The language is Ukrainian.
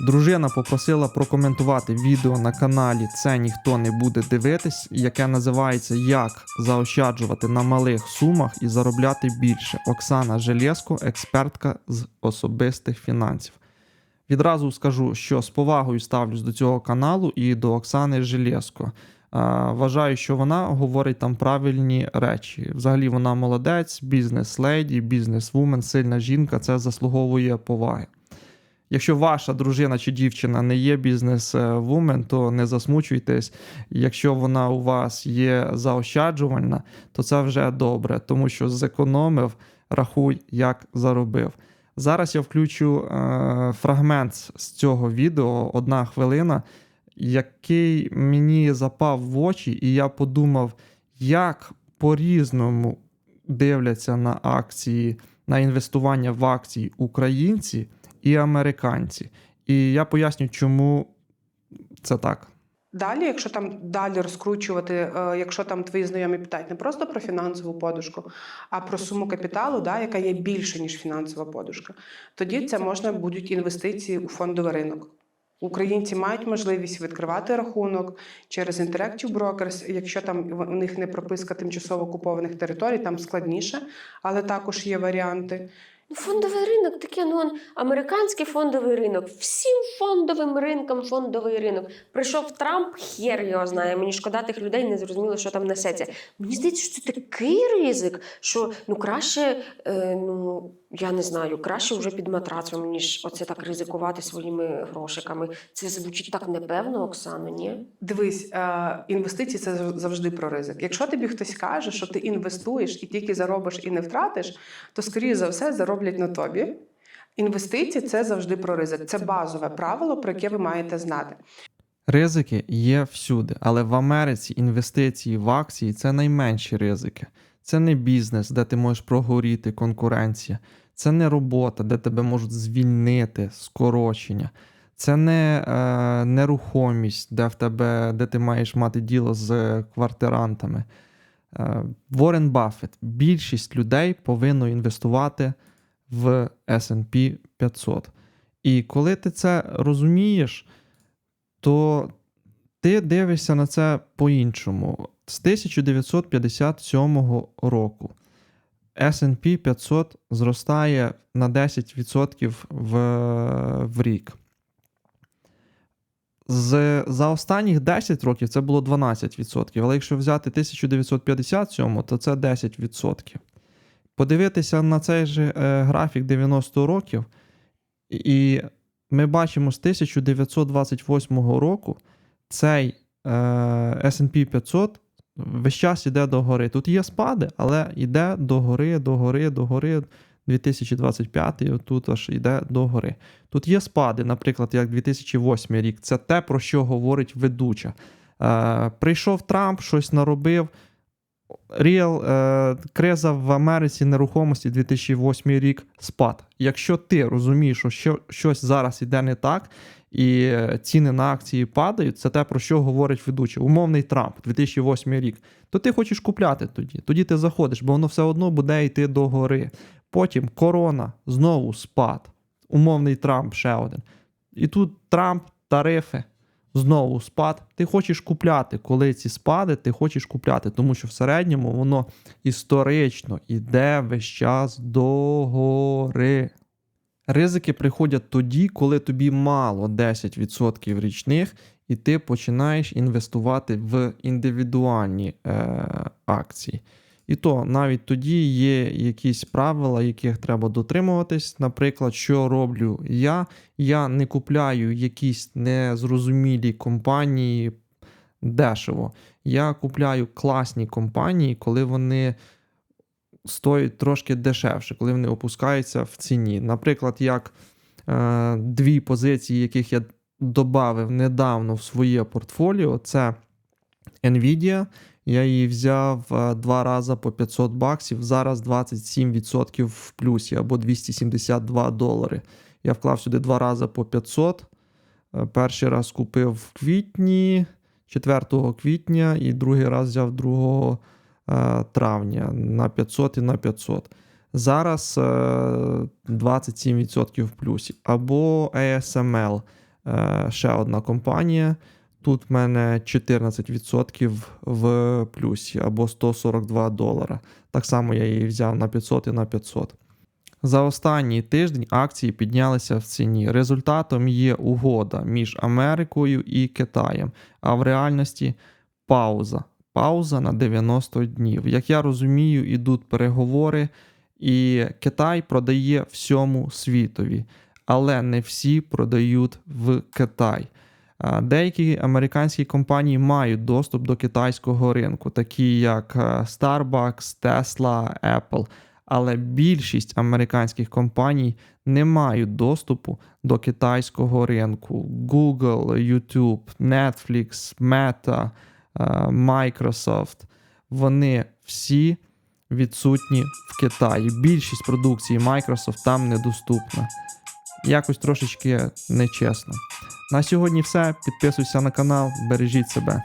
Дружина попросила прокоментувати відео на каналі Це ніхто не буде дивитись, яке називається Як заощаджувати на малих сумах і заробляти більше. Оксана Желєско, експертка з особистих фінансів. Відразу скажу, що з повагою ставлюсь до цього каналу і до Оксани Желєско. Вважаю, що вона говорить там правильні речі. Взагалі вона молодець, бізнес-леді, бізнес-вумен, сильна жінка. Це заслуговує поваги. Якщо ваша дружина чи дівчина не є бізнес-вумен, то не засмучуйтесь. Якщо вона у вас є заощаджувальна, то це вже добре, тому що зекономив, рахуй, як заробив. Зараз я включу е, фрагмент з цього відео, одна хвилина, який мені запав в очі, і я подумав, як по-різному дивляться на акції, на інвестування в акції українці і американці. І я поясню, чому це так. Далі, якщо там далі розкручувати, е, якщо там твої знайомі питають не просто про фінансову подушку, а про суму капіталу, да, яка є більше, ніж фінансова подушка, тоді це можна будуть інвестиції у фондовий ринок. Українці мають можливість відкривати рахунок через Interactive Brokers, якщо там у них не прописка тимчасово окупованих територій, там складніше, але також є варіанти. Ну, фондовий ринок таке, ну американський фондовий ринок. Всім фондовим ринкам фондовий ринок. Прийшов Трамп, хер його знає. Мені шкода тих людей, не зрозуміло, що там несеться. Мені здається, що це такий ризик, що ну краще, е, ну я не знаю, краще вже під матрацом, ніж оце так ризикувати своїми грошиками. Це звучить так непевно, Оксано, ні? Дивись, е, інвестиції це завжди про ризик. Якщо тобі хтось каже, що ти інвестуєш і тільки заробиш і не втратиш, то скоріше за все зароблять на тобі. Інвестиції це завжди про ризик. Це базове правило, про яке ви маєте знати. Ризики є всюди, але в Америці інвестиції в акції це найменші ризики. Це не бізнес, де ти можеш прогоріти, конкуренція. Це не робота, де тебе можуть звільнити, скорочення. Це не е, нерухомість, де в тебе, де ти маєш мати діло з квартирантами. Е, Ворен Баффет. Більшість людей повинно інвестувати в SP 500. І коли ти це розумієш, то ти дивишся на це по-іншому. З 1957 року SP 500 зростає на 10% в, в рік. З, за останніх 10 років це було 12%, але якщо взяти 1957, то це 10%. Подивитися на цей же е, графік 90 років, і ми бачимо з 1928 року цей е, SP 500 весь час іде до гори. Тут є спади, але йде до гори, до гори, до гори. 2025 тут аж йде до гори. Тут є спади, наприклад, як 2008 рік. Це те, про що говорить ведуча. Е, прийшов Трамп, щось наробив. Ріал е, криза в Америці нерухомості 2008 рік спад. Якщо ти розумієш, що, що щось зараз іде не так, і е, ціни на акції падають, це те, про що говорить ведучий. Умовний Трамп 2008 рік. То ти хочеш купляти тоді. Тоді ти заходиш, бо воно все одно буде йти до гори. Потім корона, знову спад. Умовний Трамп ще один. І тут Трамп, тарифи, знову спад. Ти хочеш купляти, коли ці спади, ти хочеш купляти, тому що в середньому воно історично йде весь час до гори. Ризики приходять тоді, коли тобі мало 10% річних, і ти починаєш інвестувати в індивідуальні е, акції. І то навіть тоді є якісь правила, яких треба дотримуватись. Наприклад, що роблю я? Я не купляю якісь незрозумілі компанії дешево. Я купляю класні компанії, коли вони стоять трошки дешевше, коли вони опускаються в ціні. Наприклад, як е, дві позиції, яких я додав недавно в своє портфоліо, це Nvidia. Я її взяв е, два рази по 500 баксів. Зараз 27% в плюсі або 272 долари. Я вклав сюди два рази по 500. Е, Перший раз купив в квітні, 4 квітня, і другий раз взяв 2 е, травня на 500 і на 500. Зараз е, 27% в плюсі. Або ASML. ще одна компанія. Тут в мене 14% в плюсі або 142 долара. Так само я її взяв на 500 і на 500. За останній тиждень акції піднялися в ціні. Результатом є угода між Америкою і Китаєм, а в реальності пауза. Пауза на 90 днів. Як я розумію, ідуть переговори, і Китай продає всьому світові, але не всі продають в Китай. Деякі американські компанії мають доступ до китайського ринку, такі як е, Starbucks, Tesla, Apple. Але більшість американських компаній не мають доступу до китайського ринку. Google, YouTube, Netflix, Meta, е, Microsoft. Вони всі відсутні в Китаї. Більшість продукції Microsoft там недоступна. Якось трошечки нечесно. На сьогодні все. Підписуйся на канал, бережіть себе.